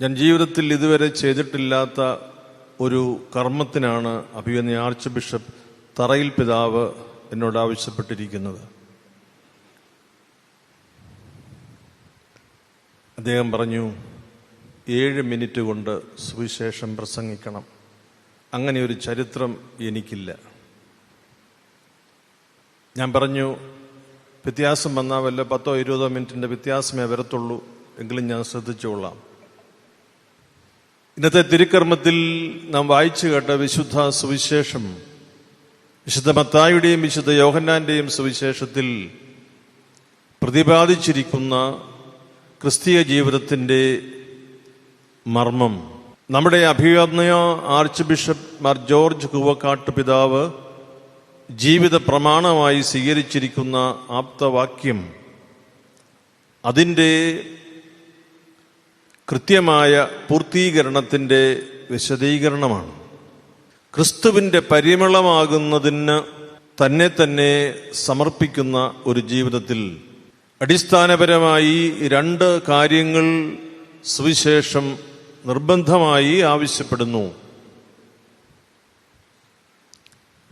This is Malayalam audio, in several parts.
ഞാൻ ജീവിതത്തിൽ ഇതുവരെ ചെയ്തിട്ടില്ലാത്ത ഒരു കർമ്മത്തിനാണ് അഭിവന്യ ആർച്ച് ബിഷപ്പ് തറയിൽ പിതാവ് എന്നോട് ആവശ്യപ്പെട്ടിരിക്കുന്നത്. അദ്ദേഹം പറഞ്ഞു ഏഴ് മിനിറ്റ് കൊണ്ട് സുവിശേഷം പ്രസംഗിക്കണം. അങ്ങനെ ഒരു ചരിത്രം എനിക്കില്ല. ഞാൻ പറഞ്ഞു വ്യത്യാസം വന്നാൽ വല്ല പത്തോ ഇരുപതോ മിനിറ്റിന്റെ വ്യത്യാസമേ വരത്തുള്ളൂ. എങ്കിലും ഞാൻ ശ്രദ്ധിച്ചുകൊള്ളാം. ഇന്നത്തെ തിരുക്കർമ്മത്തിൽ നാം വായിച്ചു കേട്ട വിശുദ്ധ സുവിശേഷം വിശുദ്ധ മത്തായുടെയും വിശുദ്ധ യോഹന്നാന്റെയും സുവിശേഷത്തിൽ പ്രതിപാദിച്ചിരിക്കുന്ന ക്രിസ്തീയ ജീവിതത്തിന്റെ മർമ്മം. നമ്മുടെ അഭിവന്യ archbishop Mar George Koovakad പിതാവ് ജീവിത പ്രമാണമായി സ്വീകരിച്ചിരിക്കുന്ന ആപ്തവാക്യം അതിന്റെ കൃത്യമായ പൂർത്തീകരണത്തിന്റെ വിശദീകരണമാണ്. ക്രിസ്തുവിന്റെ പരിമളമാകുന്നതിന് തന്നെ തന്നെ സമർപ്പിക്കുന്ന ഒരു ജീവിതത്തിൽ അടിസ്ഥാനപരമായി രണ്ട് കാര്യങ്ങൾ സുവിശേഷം നിർബന്ധമായി ആവശ്യപ്പെടുന്നു.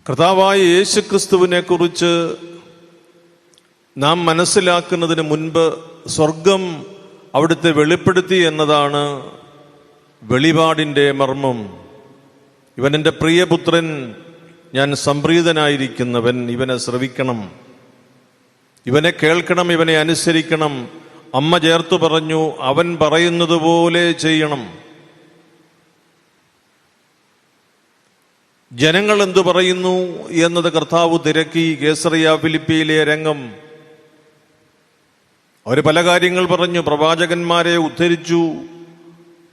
കർത്താവായ യേശുക്രിസ്തുവിനെക്കുറിച്ച് നാം മനസ്സിലാക്കുന്നതിന് മുൻപ് സ്വർഗം അവിടുത്തെ വെളിപ്പെടുത്തി എന്നതാണ് വെളിപാടിന്റെ മർമ്മം. ഇവൻ എന്റെ പ്രിയപുത്രൻ ഞാൻ സംപ്രീതനായിരിക്കുന്നവൻ ഇവനെ ശ്രവിക്കണം. ഇവനെ കേൾക്കണം ഇവനെ അനുസരിക്കണം. അമ്മ ചേർത്തു പറഞ്ഞു അവൻ പറയുന്നത് പോലെ ചെയ്യണം. ജനങ്ങൾ എന്തു പറയുന്നു എന്നത് കർത്താവ് തിരക്കി കേസറിയ ഫിലിപ്പിയിലെ രംഗം. അവർ പല കാര്യങ്ങൾ പറഞ്ഞു. പ്രവാചകന്മാരെ ഉദ്ധരിച്ചു.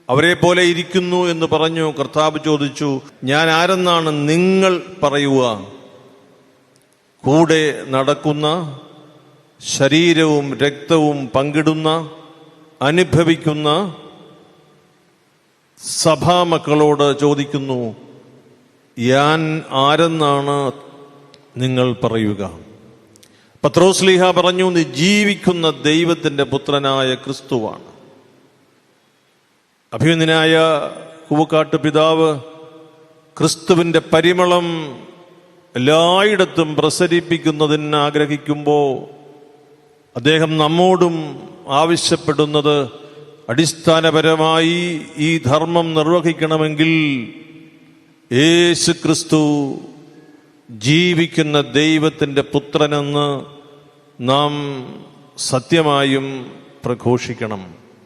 അവരെ പോലെ ഇരിക്കുന്നു എന്ന് പറഞ്ഞു. കർത്താവ് ചോദിച്ചു ഞാൻ ആരെന്നാണ് നിങ്ങൾ പറയുക? കൂടെ നടക്കുന്ന ശരീരവും രക്തവും പങ്കിടുന്ന അനുഭവിക്കുന്ന സഭാമക്കളോട് ചോദിക്കുന്നു ഞാൻ ആരെന്നാണ് നിങ്ങൾ പറയുക? പത്രോസ്ലിഹ പറഞ്ഞു നീ ജീവിക്കുന്ന ദൈവത്തിന്റെ പുത്രനായ ക്രിസ്തുവാണ്. അഭിമന്യനായ കൂവക്കാട്ട് പിതാവ് ക്രിസ്തുവിന്റെ പരിമളം എല്ലായിടത്തും പ്രസരിപ്പിക്കുന്നതിന് ആഗ്രഹിക്കുമ്പോൾ അദ്ദേഹം നമ്മോടും ആവശ്യപ്പെടുന്നത് അടിസ്ഥാനപരമായി ഈ ധർമ്മം നിർവഹിക്കണമെങ്കിൽ യേശു ക്രിസ്തു ജീവിക്കുന്ന ദൈവത്തിന്റെ പുത്രനെന്ന് നാം സത്യമായും പ്രഘോഷിക്കണം.